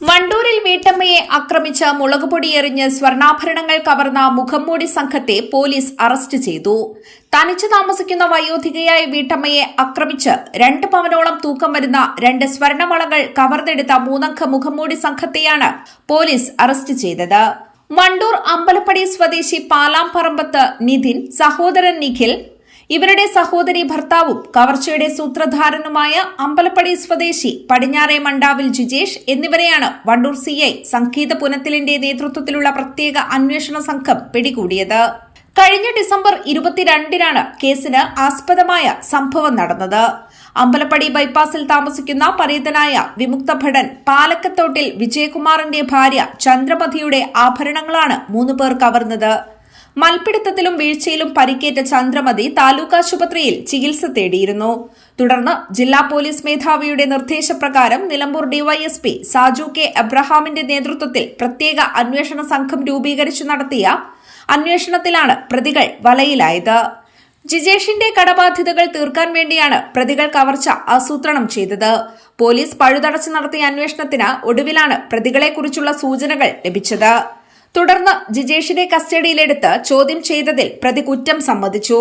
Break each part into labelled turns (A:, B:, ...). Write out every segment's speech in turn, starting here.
A: വണ്ടൂരിൽ വീട്ടമ്മയെ ആക്രമിച്ച മുളകുപൊടി എറിഞ്ഞ് സ്വർണാഭരണങ്ങൾ കവർന്ന മുഖംമൂടി സംഘത്തെ പോലീസ് അറസ്റ്റ് ചെയ്തു. തനിച്ചു താമസിക്കുന്ന വയോധികയായ വീട്ടമ്മയെ ആക്രമിച്ച് രണ്ട് പവനോളം തൂക്കം വരുന്ന രണ്ട് സ്വർണമളകൾ കവർന്നെടുത്ത മൂന്നംഗ മുഖംമൂടി സംഘത്തെയാണ് പോലീസ് അറസ്റ്റ് ചെയ്തത്. വണ്ടൂർ അമ്പലപ്പടി സ്വദേശി പാലാംപറമ്പത്ത് നിധിൻ സഹോദരൻ നിഖിൽ ഇവരുടെ സഹോദരി ഭർത്താവും കവർച്ചയുടെ സൂത്രധാരനുമായ അമ്പലപ്പടി സ്വദേശി പടിഞ്ഞാറെ മണ്ടാവിൽ ജിജേഷ് എന്നിവരെയാണ് വണ്ടൂർ സി ഐ സംഗീത പുനത്തിലിന്റെ നേതൃത്വത്തിലുള്ള പ്രത്യേക അന്വേഷണ സംഘം പിടികൂടിയത്. കഴിഞ്ഞ ഡിസംബർ ഇരുപത്തിരണ്ടിനാണ് കേസിന് ആസ്പദമായ സംഭവം നടന്നത്. അമ്പലപ്പടി ബൈപ്പാസിൽ താമസിക്കുന്ന പരീതനായ വിമുക്ത ഭടൻ പാലക്കത്തോട്ടിൽ വിജയകുമാറിന്റെ ഭാര്യ ചന്ദ്രമതിയുടെ ആഭരണങ്ങളാണ് മൂന്ന് പേർ കവർന്നത്. മൽപ്പിടുത്തത്തിലും വീഴ്ചയിലും പരിക്കേറ്റ ചന്ദ്രമതി താലൂക്ക് ആശുപത്രിയിൽ ചികിത്സ തേടിയിരുന്നു. തുടർന്ന് ജില്ലാ പോലീസ് മേധാവിയുടെ നിർദ്ദേശപ്രകാരം നിലമ്പൂർ ഡിവൈഎസ്പി സാജു കെ അബ്രഹാമിന്റെ നേതൃത്വത്തിൽ പ്രത്യേക അന്വേഷണ സംഘം രൂപീകരിച്ചു നടത്തിയ അന്വേഷണത്തിലാണ് പ്രതികൾ വലയിലായത്. ജിജേഷിന്റെ കടബാധ്യതകൾ തീർക്കാൻ വേണ്ടിയാണ് പ്രതികൾ കവർച്ച ആസൂത്രണം ചെയ്തത്. പോലീസ് പഴുതടച്ച് നടത്തിയ അന്വേഷണത്തിന് ഒടുവിലാണ് പ്രതികളെക്കുറിച്ചുള്ള സൂചനകൾ ലഭിച്ചത്. തുടർന്ന് ജിജേഷിനെ കസ്റ്റഡിയിലെടുത്ത് ചോദ്യം ചെയ്തതിൽ പ്രതി കുറ്റം സമ്മതിച്ചു.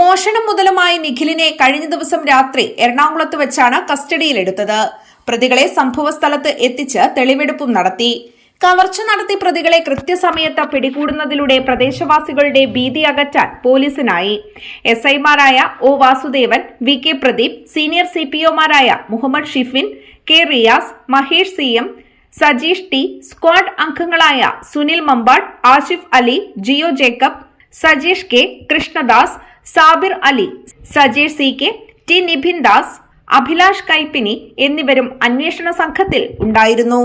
A: മോഷണം മുതലുമായി നിഖിലിനെ കഴിഞ്ഞ ദിവസം രാത്രി എറണാകുളത്ത് വെച്ചാണ് കസ്റ്റഡിയിലെടുത്തത്. പ്രതികളെ സംഭവസ്ഥലത്ത് എത്തിച്ച് തെളിവെടുപ്പും നടത്തി. കവർച്ച നടത്തി പ്രതികളെ കൃത്യസമയത്ത് പിടികൂടുന്നതിലൂടെ പ്രദേശവാസികളുടെ ഭീതി അകറ്റാൻ പോലീസിനായി. എസ് ഐമാരായ O Vasudevan V K Pradeep senior C P ഒമാരായ Muhammad Shifin K Riyas Mahesh C M Sajeesh T squad അംഗങ്ങളായ Sunil Mambad Ashif Ali Jio Jacob Sajeesh K Krishnadas Sabir Ali Sajeesh C K T Nibhin Das Abhilash Kaippini എന്നിവരും അന്വേഷണ സംഘത്തിൽ ഉണ്ടായിരുന്നു.